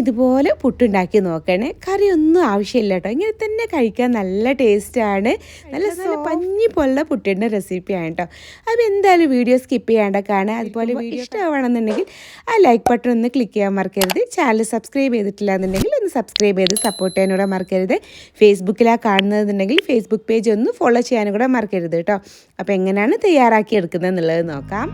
ഇതുപോലെ പുട്ടുണ്ടാക്കി നോക്കണേ. കറിയൊന്നും ആവശ്യമില്ല കേട്ടോ ഇങ്ങനെ തന്നെ കഴിക്കാൻ നല്ല ടേസ്റ്റാണ്. നല്ല നല്ല പഞ്ഞി പോലുള്ള പുട്ടിന്റെ റെസിപ്പിയാണ് കേട്ടോ അപ്പോൾ എന്തായാലും വീഡിയോ സ്കിപ്പ് ചെയ്യാണ്ട കാണുക. അതുപോലെ വീഡിയോ ഇഷ്ടമാണെന്നുണ്ടെങ്കിൽ ആ ലൈക്ക് ബട്ടൺ ഒന്ന് ക്ലിക്ക് ചെയ്യാൻ മറക്കരുത്. ചാനൽ സബ്സ്ക്രൈബ് ചെയ്തിട്ടില്ല എന്നുണ്ടെങ്കിൽ ഒന്ന് സബ്സ്ക്രൈബ് ചെയ്ത് സപ്പോർട്ട് ചെയ്യാനൂടെ മറക്കരുത്. ഫേസ്ബുക്കിലാണ് കാണുന്നതെന്നുണ്ടെങ്കിൽ ഫേസ്ബുക്ക് പേജ് ഒന്ന് ഫോളോ ചെയ്യാനും കൂടെ മറക്കരുത് കേട്ടോ അപ്പോൾ എങ്ങനെയാണ് തയ്യാറാക്കി എടുക്കുന്നത് എന്നുള്ളത് നോക്കാം.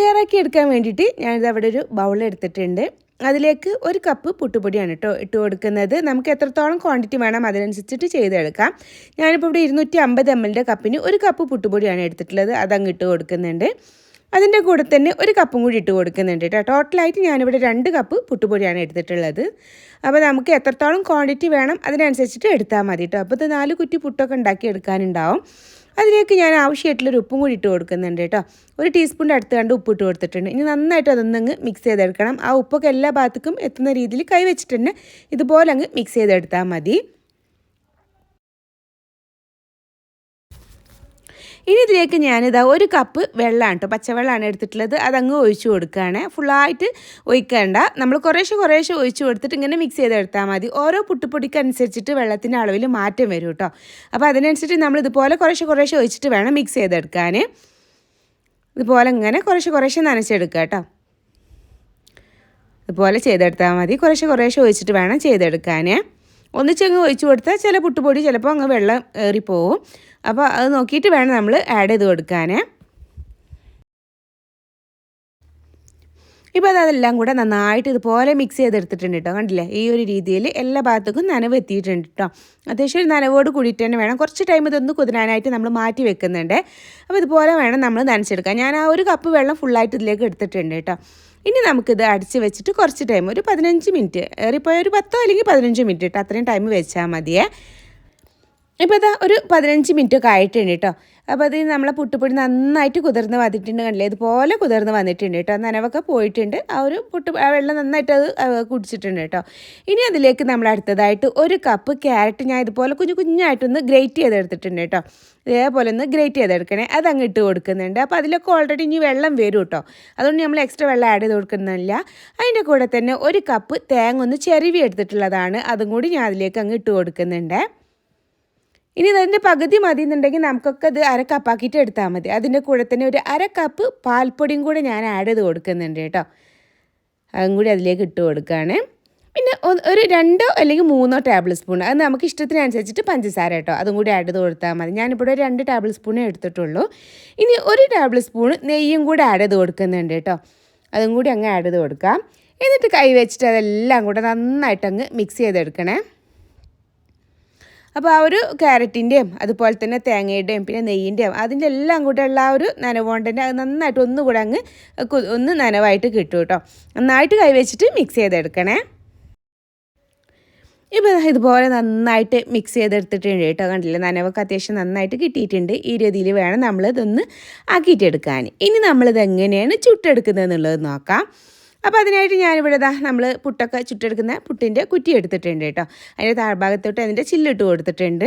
തയ്യാറാക്കി എടുക്കാൻ വേണ്ടിയിട്ട് ഞാനിത് അവിടെ ഒരു ബൗൾ എടുത്തിട്ടുണ്ട്. അതിലേക്ക് ഒരു കപ്പ് പുട്ടുപൊടിയാണ് കേട്ടോ ഇട്ട് കൊടുക്കുന്നത്. നമുക്ക് എത്രത്തോളം ക്വാണ്ടിറ്റി വേണം അതിനനുസരിച്ചിട്ട് ചെയ്തെടുക്കാം. ഞാനിപ്പോൾ ഇവിടെ ഇരുന്നൂറ്റി അമ്പത് എം എല്ലിന്റെ കപ്പിന് ഒരു കപ്പ് പുട്ടുപൊടിയാണ് എടുത്തിട്ടുള്ളത്. അതങ്ങ് ഇട്ട് കൊടുക്കുന്നുണ്ട്. അതിന്റെ കൂടെ തന്നെ ഒരു കപ്പും കൂടി ഇട്ട് കൊടുക്കുന്നുണ്ട് കേട്ടോ. ടോട്ടലായിട്ട് ഞാനിവിടെ രണ്ട് കപ്പ് പുട്ടുപൊടിയാണ് എടുത്തിട്ടുള്ളത്. അപ്പോൾ നമുക്ക് എത്രത്തോളം ക്വാണ്ടിറ്റി വേണം അതിനനുസരിച്ചിട്ട് എടുത്താൽ മതി കേട്ടോ. അപ്പോൾ ഇത് നാല് കുറ്റി പുട്ടൊക്കെ ഉണ്ടാക്കി എടുക്കാനുണ്ടാവും. അതിലേക്ക് ഞാൻ ആവശ്യമായിട്ടുള്ളൊരു ഉപ്പും കൂടി ഇട്ട് കൊടുക്കുന്നുണ്ട് കേട്ടോ. ഒരു ടീസ്പൂണിന്റെ അടുത്ത് കണ്ട് ഉപ്പ് ഇട്ട് കൊടുത്തിട്ടുണ്ട്. ഇനി നന്നായിട്ട് അതൊന്നങ്ങ് മിക്സ് ചെയ്തെടുക്കണം. ആ ഉപ്പൊക്കെ എല്ലാ ഭാഗത്തേക്കും എത്തുന്ന രീതിയിൽ കൈ വെച്ചിട്ട് തന്നെ ഇതുപോലെ അങ്ങ് മിക്സ് ചെയ്തെടുത്താൽ മതി. ഇനി ഇതിലേക്ക് ഞാനിതാ ഒരു കപ്പ് വെള്ളമാണ് കേട്ടോ പച്ചവെള്ളമാണ് എടുത്തിട്ടുള്ളത്. അതങ്ങ് ഒഴിച്ചു കൊടുക്കുകയാണ്. ഫുള്ളായിട്ട് ഒഴിക്കേണ്ട. നമ്മൾ കുറേശ്ശെ കുറേശ്ശെ ഒഴിച്ചു കൊടുത്തിട്ട് ഇങ്ങനെ മിക്സ് ചെയ്തെടുത്താൽ മതി. ഓരോ പുട്ടുപൊടിക്ക് അനുസരിച്ചിട്ട് വെള്ളത്തിന്റെ അളവിൽ മാറ്റം വരും കേട്ടോ അപ്പോൾ അതിനനുസരിച്ച് നമ്മൾ ഇതുപോലെ കുറേശ്ശെ കുറേശ്ശെ ഒഴിച്ചിട്ട് വേണം മിക്സ് ചെയ്തെടുക്കാൻ. ഇതുപോലെ ഇങ്ങനെ കുറേശ്ശെ കുറേശ്ശെ നനച്ചെടുക്കുക കേട്ടോ ഇതുപോലെ ചെയ്തെടുത്താൽ മതി. കുറേശ്ശെ കുറേശ്ശെ ഒഴിച്ചിട്ട് വേണം ചെയ്തെടുക്കാൻ. ഒന്നിച്ചങ്ങ് ഒഴിച്ചു കൊടുത്താൽ ചില പുട്ടുപൊടി ചിലപ്പോൾ അങ്ങ് വെള്ളം ഏറിപ്പോവും അപ്പോൾ അത് നോക്കിയിട്ട് വേണം നമ്മൾ ആഡ് ചെയ്ത് കൊടുക്കാൻ ഇപ്പോൾ അതെല്ലാം കൂടെ നന്നായിട്ട് ഇതുപോലെ മിക്സ് ചെയ്തെടുത്തിട്ടുണ്ട് കേട്ടോ കണ്ടില്ലേ? ഈ ഒരു രീതിയിൽ എല്ലാ ഭാഗത്തേക്കും നനവ് എത്തിയിട്ടുണ്ട് കേട്ടോ അത്യാവശ്യം ഒരു നനവോട് കൂടിയിട്ട് തന്നെ വേണം. കുറച്ച് ടൈം ഇതൊന്ന് കുതിരാനായിട്ട് നമ്മൾ മാറ്റി വെക്കുന്നുണ്ട്. അപ്പോൾ ഇതുപോലെ വേണം നമ്മൾ നനച്ചെടുക്കാൻ. ഞാൻ ആ ഒരു കപ്പ് വെള്ളം ഫുള്ളായിട്ട് ഇതിലേക്ക് എടുത്തിട്ടുണ്ട് കേട്ടോ ഇനി നമുക്കിത് അടിച്ച് വെച്ചിട്ട് കുറച്ച് ടൈം ഒരു പതിനഞ്ച് മിനിറ്റ് ഏറിപ്പോയ ഒരു പത്തോ അല്ലെങ്കിൽ പതിനഞ്ച് മിനിറ്റ് കേട്ടോ അത്രയും ടൈം വെച്ചാൽ മതിയേ. ഇപ്പോൾ ഇതാ ഒരു പതിനഞ്ച് മിനിറ്റ് ഒക്കെ ആയിട്ടുണ്ട് കേട്ടോ അപ്പോൾ അത് നമ്മളെ പുട്ടുപൊടി നന്നായിട്ട് കുതിർന്ന് വന്നിട്ടുണ്ട് കണ്ടില്ലേ? ഇതുപോലെ കുതിർന്ന് വന്നിട്ടുണ്ട് കേട്ടോ നനവൊക്കെ പോയിട്ടുണ്ട്. ആ ഒരു പുട്ട് ആ വെള്ളം നന്നായിട്ട് അത് കുടിച്ചിട്ടുണ്ട് കേട്ടോ ഇനി അതിലേക്ക് നമ്മൾ അടുത്തതായിട്ട് ഒരു കപ്പ് ക്യാരറ്റ് ഞാൻ ഇതുപോലെ കുഞ്ഞു കുഞ്ഞായിട്ടൊന്ന് ഗ്രേറ്റ് ചെയ്തെടുത്തിട്ടുണ്ട് കേട്ടോ ഇതേപോലെ ഒന്ന് ഗ്രേറ്റ് ചെയ്തെടുക്കണേ. അങ്ങ് ഇട്ട് കൊടുക്കുന്നുണ്ട്. അപ്പോൾ അതിലൊക്കെ ഓൾറെഡി ഇനി വെള്ളം വരും കേട്ടോ അതുകൊണ്ട് നമ്മൾ എക്സ്ട്രാ വെള്ളം ആഡ് ചെയ്ത് കൊടുക്കുന്നില്ല. അതിന്റെ കൂടെ തന്നെ ഒരു കപ്പ് തേങ്ങ ഒന്ന് ചെരുവി എടുത്തിട്ടുള്ളതാണ്. അതും കൂടി ഞാൻ അതിലേക്ക് അങ്ങ് ഇട്ട് കൊടുക്കുന്നുണ്ട്. ഇനി ഇതിന്റെ പകുതി മതി എന്നുണ്ടെങ്കിൽ നമുക്കൊക്കെ ഇത് അര കപ്പാക്കിയിട്ട് എടുത്താൽ മതി. അതിന്റെ കൂടെ തന്നെ ഒരു അര കപ്പ് പാൽപ്പൊടിയും കൂടെ ഞാൻ ആഡ് ചെയ്ത് കൊടുക്കുന്നുണ്ട് കേട്ടോ. അതും കൂടി അതിലേക്ക് ഇട്ട് കൊടുക്കുകയാണ്. പിന്നെ ഒരു രണ്ടോ അല്ലെങ്കിൽ മൂന്നോ ടേബിൾ സ്പൂൺ അത് നമുക്ക് ഇഷ്ടത്തിനനുസരിച്ചിട്ട് പഞ്ചസാര കേട്ടോ. അതും കൂടി ആഡ് ചെയ്ത് കൊടുത്താൽ മതി. ഞാനിപ്പോൾ ഒരു രണ്ട് ടേബിൾ സ്പൂണേ എടുത്തിട്ടുള്ളൂ. ഇനി ഒരു ടേബിൾ സ്പൂൺ നെയ്യും കൂടെ ആഡ് ചെയ്ത് കൊടുക്കുന്നുണ്ട് കേട്ടോ. അതും കൂടി അങ്ങ് ആഡ് ചെയ്ത് കൊടുക്കാം. എന്നിട്ട് കൈ വെച്ചിട്ട് അതെല്ലാം കൂടെ നന്നായിട്ട് അങ്ങ് മിക്സ് ചെയ്തെടുക്കണേ. അപ്പോൾ ആ ഒരു ക്യാരറ്റിന്റെയും അതുപോലെ തന്നെ തേങ്ങയുടെയും പിന്നെ നെയ്യിന്റെയും അതിന്റെ എല്ലാം കൂടെ ഉള്ള ആ ഒരു നനവോണ്ടന്റെ അത് നന്നായിട്ട് ഒന്നുകൂടെ അങ്ങ് ഒന്ന് നനവായിട്ട് കിട്ടും കേട്ടോ നന്നായിട്ട് കൈവച്ചിട്ട് മിക്സ് ചെയ്തെടുക്കണേ. ഇപ്പോൾ ഇതുപോലെ നന്നായിട്ട് മിക്സ് ചെയ്തെടുത്തിട്ടുണ്ട് കേട്ടോ കണ്ടില്ലേ? നനവൊക്കെ അത്യാവശ്യം നന്നായിട്ട് കിട്ടിയിട്ടുണ്ട്. ഈ രീതിയിൽ വേണം നമ്മളിതൊന്ന് ആക്കിയിട്ടെടുക്കാൻ. ഇനി നമ്മളിത് എങ്ങനെയാണ് ചുട്ടെടുക്കുന്നത് എന്നുള്ളത് നോക്കാം. അപ്പോൾ അതിനായിട്ട് ഞാനിവിടെ ഇതാ നമ്മൾ പുട്ടൊക്കെ ചുട്ടെടുക്കുന്ന പുട്ടിന്റെ കുറ്റി എടുത്തിട്ടുണ്ട് കേട്ടോ. അതിന്റെ താഴ്ഭാഗത്തോട്ട് അതിന്റെ ചില്ലിട്ട് കൊടുത്തിട്ടുണ്ട്.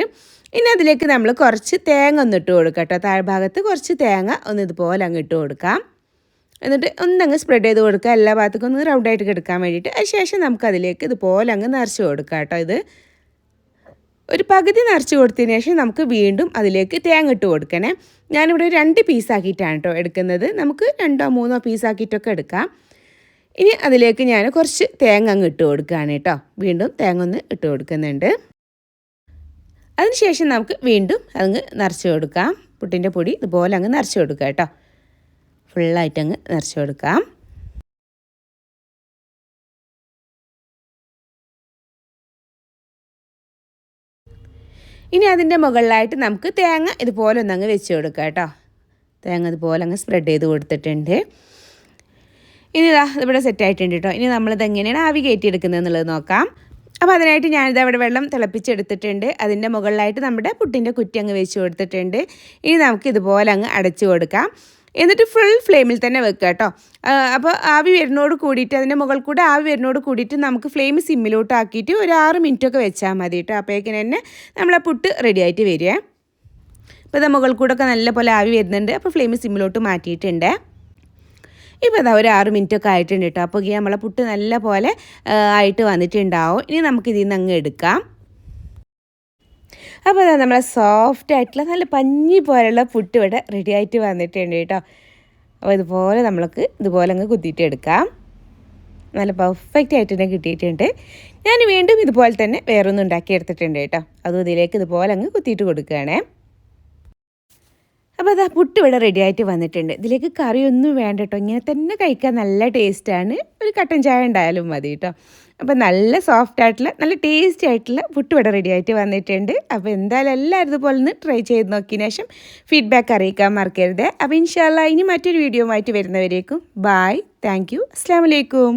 ഇനി അതിലേക്ക് നമ്മൾ കുറച്ച് തേങ്ങ ഒന്ന് ഇട്ട് കൊടുക്കാം കേട്ടോ. താഴ്ഭാഗത്ത് കുറച്ച് തേങ്ങ ഒന്ന് ഇതുപോലെ അങ്ങ് ഇട്ട് കൊടുക്കാം. എന്നിട്ട് ഒന്നങ്ങ് സ്പ്രെഡ് ചെയ്ത് കൊടുക്കുക. എല്ലാ ഭാഗത്തേക്കും ഒന്ന് റൗണ്ടായിട്ട് എടുക്കാൻ വേണ്ടിയിട്ട്. അതിനുശേഷം നമുക്ക് അതിലേക്ക് ഇതുപോലെ അങ്ങ് നിറച്ച് കൊടുക്കാം കേട്ടോ ഇത്. ഒരു പകുതി നിറച്ച് കൊടുത്തതിന് ശേഷം നമുക്ക് വീണ്ടും അതിലേക്ക് തേങ്ങ ഇട്ട് കൊടുക്കണേ. ഞാനിവിടെ രണ്ട് പീസാക്കിയിട്ടാണ് കേട്ടോ എടുക്കുന്നത്. നമുക്ക് രണ്ടോ മൂന്നോ പീസാക്കിയിട്ടൊക്കെ എടുക്കാം. ഇനി അതിലേക്ക് ഞാൻ കുറച്ച് തേങ്ങ അങ്ങ് ഇട്ട് കൊടുക്കുകയാണ് കേട്ടോ. വീണ്ടും തേങ്ങ ഒന്ന് ഇട്ട് കൊടുക്കുന്നുണ്ട്. അതിനുശേഷം നമുക്ക് വീണ്ടും അങ്ങ് നിറച്ച് കൊടുക്കാം. പുട്ടിന്റെ പൊടി ഇതുപോലെ അങ്ങ് നിറച്ച് കൊടുക്കുക കേട്ടോ. ഫുള്ളായിട്ട് അങ്ങ് നിറച്ച് കൊടുക്കാം. ഇനി അതിന്റെ മുകളിലായിട്ട് നമുക്ക് തേങ്ങ ഇതുപോലെ ഒന്നങ്ങ് വെച്ച് കൊടുക്കാം കേട്ടോ. തേങ്ങ ഇതുപോലെ അങ്ങ് സ്പ്രെഡ് ചെയ്ത് കൊടുത്തിട്ടുണ്ട്. ഇനി ഇതാ ഇവിടെ സെറ്റ് ആയിട്ടുണ്ട് കേട്ടോ ഇനി നമ്മളിത് എങ്ങനെയാണ് ആവി കയറ്റിയെടുക്കുന്നത് എന്നുള്ളത് നോക്കാം. അപ്പോൾ അതിനായിട്ട് ഞാനിത് അവിടെ വെള്ളം തിളപ്പിച്ചെടുത്തിട്ടുണ്ട്. അതിന്റെ മുകളിലായിട്ട് നമ്മുടെ പുട്ടിന്റെ കുറ്റി അങ്ങ് വെച്ച് കൊടുത്തിട്ടുണ്ട്. ഇനി നമുക്ക് ഇതുപോലെ അങ്ങ് അടച്ചു കൊടുക്കാം. എന്നിട്ട് ഫുൾ ഫ്ലെയിമിൽ തന്നെ വെക്കുക കേട്ടോ അപ്പോൾ ആവി വരുന്നോട് കൂടിയിട്ട് അതിന്റെ മുകളിൽ കൂടെ ആവി വരുന്നോട് കൂടിയിട്ട് നമുക്ക് ഫ്ലെയിം സിമ്മിലോട്ട് ആക്കിയിട്ട് ഒരു ആറ് മിനിറ്റൊക്കെ വെച്ചാൽ മതി കേട്ടോ അപ്പോഴേക്കിന് തന്നെ നമ്മളെ പുട്ട് റെഡി ആയിട്ട് വരിക. അപ്പോൾ ഇത് മുകളിൽ കൂടെ ഒക്കെ നല്ല പോലെ ആവി വരുന്നുണ്ട്. അപ്പോൾ ഫ്ലെയിം സിമ്മിലോട്ട് മാറ്റിയിട്ടുണ്ട്. ഇപ്പോൾ ഇതാ ഒരു ആറ് മിനിറ്റ് ഒക്കെ ആയിട്ടുണ്ട് കേട്ടോ. അപ്പോൾ നമ്മളെ പുട്ട് നല്ല പോലെ ആയിട്ട് വന്നിട്ടുണ്ടാവും. ഇനി നമുക്ക് ഇതിൽ നിന്ന് അങ്ങ് എടുക്കാം. അപ്പോൾ അതാ നമ്മളെ സോഫ്റ്റ് ആയിട്ടുള്ള നല്ല പഞ്ഞി പോലുള്ള പുട്ട് ഇവിടെ റെഡി ആയിട്ട് വന്നിട്ടുണ്ട് കേട്ടോ. അപ്പോൾ ഇതുപോലെ നമ്മൾക്ക് ഇതുപോലെ അങ്ങ് കുത്തിയിട്ട് എടുക്കാം. നല്ല പെർഫെക്റ്റ് ആയിട്ട് തന്നെ കിട്ടിയിട്ടുണ്ട്. ഞാൻ വീണ്ടും ഇതുപോലെ തന്നെ വേറൊന്നും ഉണ്ടാക്കി എടുത്തിട്ടുണ്ട് കേട്ടോ. അതും ഇതിലേക്ക് ഇതുപോലെ അങ്ങ് കുത്തിയിട്ട് കൊടുക്കുകയാണേ. അപ്പോൾ അതാ പുട്ട് ഇവിടെ റെഡി ആയിട്ട് വന്നിട്ടുണ്ട്. ഇതിലേക്ക് കറിയൊന്നും വേണ്ട കേട്ടോ ഇങ്ങനെ തന്നെ കഴിക്കാൻ നല്ല ടേസ്റ്റാണ് ഒരു കട്ടൻ ചായ ഉണ്ടായാലും മതി കേട്ടോ അപ്പോൾ നല്ല സോഫ്റ്റ് ആയിട്ടുള്ള നല്ല ടേസ്റ്റി ആയിട്ടുള്ള പുട്ട് ഇവിടെ റെഡി ആയിട്ട് വന്നിട്ടുണ്ട്. അപ്പോൾ എന്തായാലും എല്ലാവരും ഇതുപോലെ ഒന്ന് ട്രൈ ചെയ്ത് നോക്കിയതിന് ശേഷം ഫീഡ്ബാക്ക് അറിയിക്കാൻ മറക്കരുത്. അപ്പോൾ ഇൻഷാല്ല ഇനി മറ്റൊരു വീഡിയോ ആയിട്ട് വരുന്നവരേക്കും. ബായ് താങ്ക് യു അസ്സാം വലൈക്കും